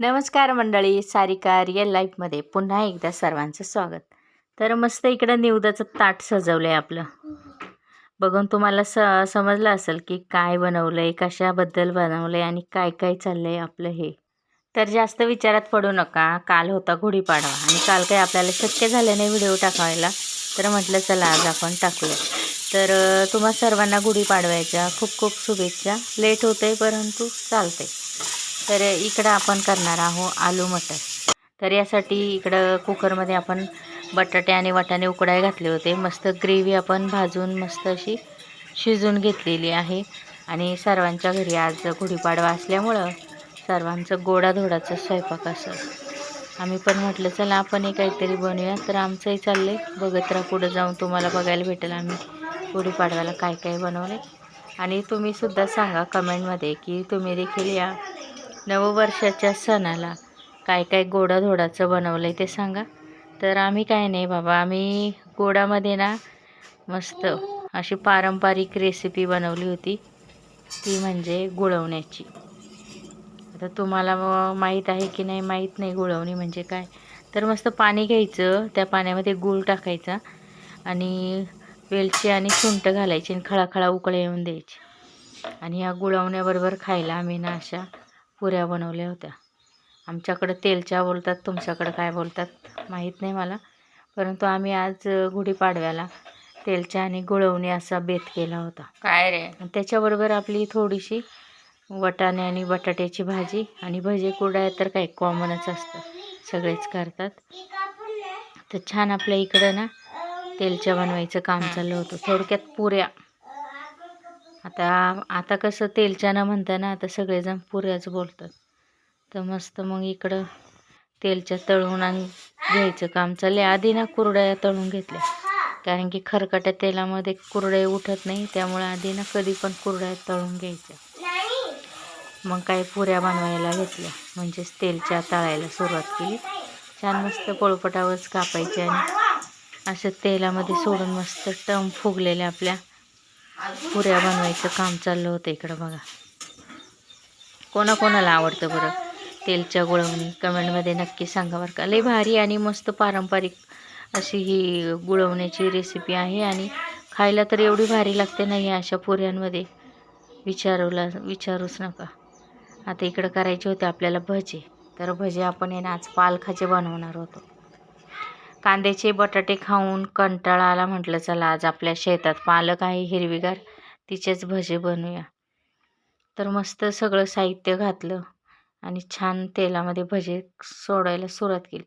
नमस्कार मंडळी सारिका रिअल लाईफमध्ये पुन्हा एकदा सर्वांचं स्वागत. तर मस्त इकडं निवदाचं ताट सजवलं आहे आपलं. बघून तुम्हाला स समजलं असेल की काय बनवलं आहे कशाबद्दल बनवलं आहे आणि काय काय चाललं आहे आपलं हे. तर जास्त विचारात पडू नका काल होता गुढीपाडवा आणि काल काही आपल्याला शक्य झालं नाही व्हिडिओ टाकायला. तर म्हटलं चला आज आपण टाकूया. तर तुम्हा सर्वांना गुढीपाडव्याच्या खूप खूप शुभेच्छा. लेट होतं आहे परंतु चालते तर इकडं आपण करणार आहोत आलू मटर. तर यासाठी इकडं कुकरमध्ये आपण बटाटे आणि वाटाणे उकडाय घातले होते. मस्त ग्रेव्ही आपण भाजून मस्त अशी शिजून घेतलेली आहे. आणि सर्वांच्या घरी आज गुढीपाडवा असल्यामुळं सर्वांचं गोडाधोडाचं स्वयंपाक असं. आम्ही पण म्हटलं चला आपणही काहीतरी बनवूया. तर आमचंही चाललं आहे बघत राहा पुढं जाऊन तुम्हाला बघायला भेटेल आम्ही गुढीपाडव्याला काय काय बनवले आणि तुम्हीसुद्धा सांगा कमेंटमध्ये की तुम्ही देखील या नववर्षाच्या सणाला काय काय गोडाधोडाचं बनवलं आहे ते सांगा. तर आम्ही काय नाही बाबा आम्ही गोडामध्ये ना मस्त अशी पारंपरिक रेसिपी बनवली होती. ती म्हणजे गुळवण्याची. आता तुम्हाला माहीत आहे की नाही माहीत नाही गुळवणी म्हणजे काय. तर मस्त पाणी घ्यायचं त्या पाण्यामध्ये गूळ टाकायचा आणि वेलची आणि सुंट घालायची आणि खळाखळा उकळे येऊन द्यायची. आणि ह्या गुळवण्याबरोबर खायला आम्ही ना अशा पुऱ्या बनवल्या होत्या. आमच्याकडं तेलच्या बोलतात तुमच्याकडं काय बोलतात माहीत नाही मला. परंतु आम्ही आज गुढीपाडव्याला तेलच्या आणि गुळवणी असा बेत केला होता. काय रे? आणि त्याच्याबरोबर आपली थोडीशी वटाणे आणि बटाट्याची भाजी आणि भजे कुरड्या तर काही कॉमनच असतं सगळेच करतात. तर छान आपल्या इकडं ना तेलच्या बनवायचं काम चाललं होतं. थोडक्यात पुऱ्या. आता आता कसं तेलच्यानं न म्हणता ना आता सगळेजण पुऱ्याच बोलतात. तर मस्त मग इकडं तेलच्या तळून आणि घ्यायचं काम चालले आधी ना कुरड्या तळून घेतल्या. कारण की खरकट्या तेलामध्ये कुरडे उठत नाही. त्यामुळे आधी ना कधी पण कुरड्या तळून घ्यायच्या. मग काही पुऱ्या बनवायला घेतल्या. म्हणजेच तेलच्या तळायला सुरुवात केली. छान मस्त पोळपटावरच कापायचे आणि असं तेलामध्ये सोडून मस्त टम फुगलेल्या आपल्या पुऱ्या बनवायचं काम चाललं होतं इकडं बघा. कोणाकोणाला आवडतं बरं? तेलच्या गुळवणी. कमेंटमध्ये नक्की सांगा बरं का. लई भारी आणि मस्त पारंपरिक अशी ही गुळवण्याची रेसिपी आहे आणि खायला तर एवढी भारी लागते नाही अशा पुऱ्यांमध्ये. विचारूला विचारूच नका. आता इकडं करायचे होते आपल्याला भजे. तर भजे आपण आहे ना आज पालखाचे बनवणार होतो. कांद्याचे बटाटे खाऊन कंटाळा आला म्हटलं चला आज आपल्या शेतात पालक आहे हिरवीगार तिचेच भजे बनवूया. तर मस्त सगळं साहित्य घातलं आणि छान तेलामध्ये भजे सोडायला सुरुवात केली.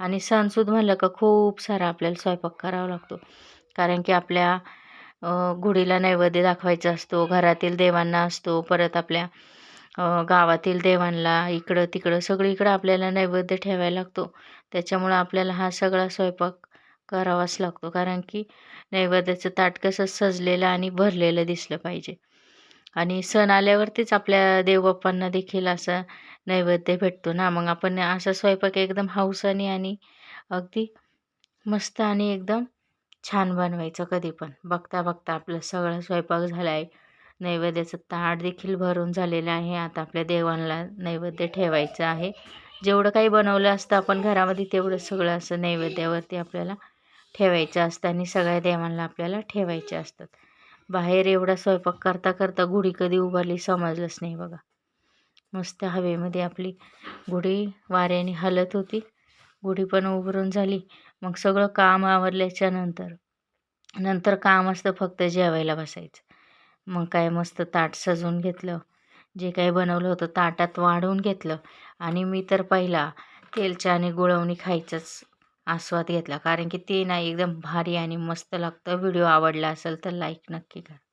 आणि सणसूद म्हणलं का खूप सारा आपल्याला स्वयंपाक करावा लागतो. कारण की आपल्या गुढीला नैवेद्य दाखवायचा असतो घरातील देवांना असतो परत आपल्या गावातील देवांना इकडं तिकडं सगळीकडं आपल्याला नैवेद्य ठेवायला लागतो. त्याच्यामुळं आपल्याला हा सगळा स्वयंपाक करावाच लागतो. कारण की नैवेद्याचं ताट कसं सजलेलं आणि भरलेलं दिसलं पाहिजे. आणि सण आल्यावरतीच आपल्या देवबाप्पांना देखील असा नैवेद्य भेटतो ना. मग आपण असा स्वयंपाक एकदम हौसाने आणि अगदी मस्त आणि एकदम छान बनवायचं कधी पण. बघता बघता आपलं सगळं स्वयंपाक झाला आहे नैवेद्याचं ताट देखील भरून झालेलं आहे. आता आपल्या देवांना नैवेद्य ठेवायचं आहे. जेवढं काही बनवलं असतं आपण घरामध्ये तेवढं सगळं असं नैवेद्यावरती आपल्याला ठेवायचं असतं आणि सगळ्या देवांना आपल्याला ठेवायचे असतात बाहेर एवढा स्वयंपाक करता करता गुढी कधी उभारली समजलंच नाही बघा. मस्त हवेमध्ये आपली गुढी वाऱ्याने हलत होती. गुढी पण उभारून झाली. मग सगळं काम आवरल्याच्या नंतर नंतर काम असतं फक्त जेवायला बसायचं. मग काय मस्त ताट सजवून घेतलं. जे काही बनवलं होतं ताटात वाढवून घेतलं. आणि मी तर पहिला तेलच्या आणि गुळवणी खायचंच आस्वाद घेतला. कारण की ते ना एकदम भारी आणि मस्त लागतं. व्हिडिओ आवडला असेल तर लाईक नक्की करा.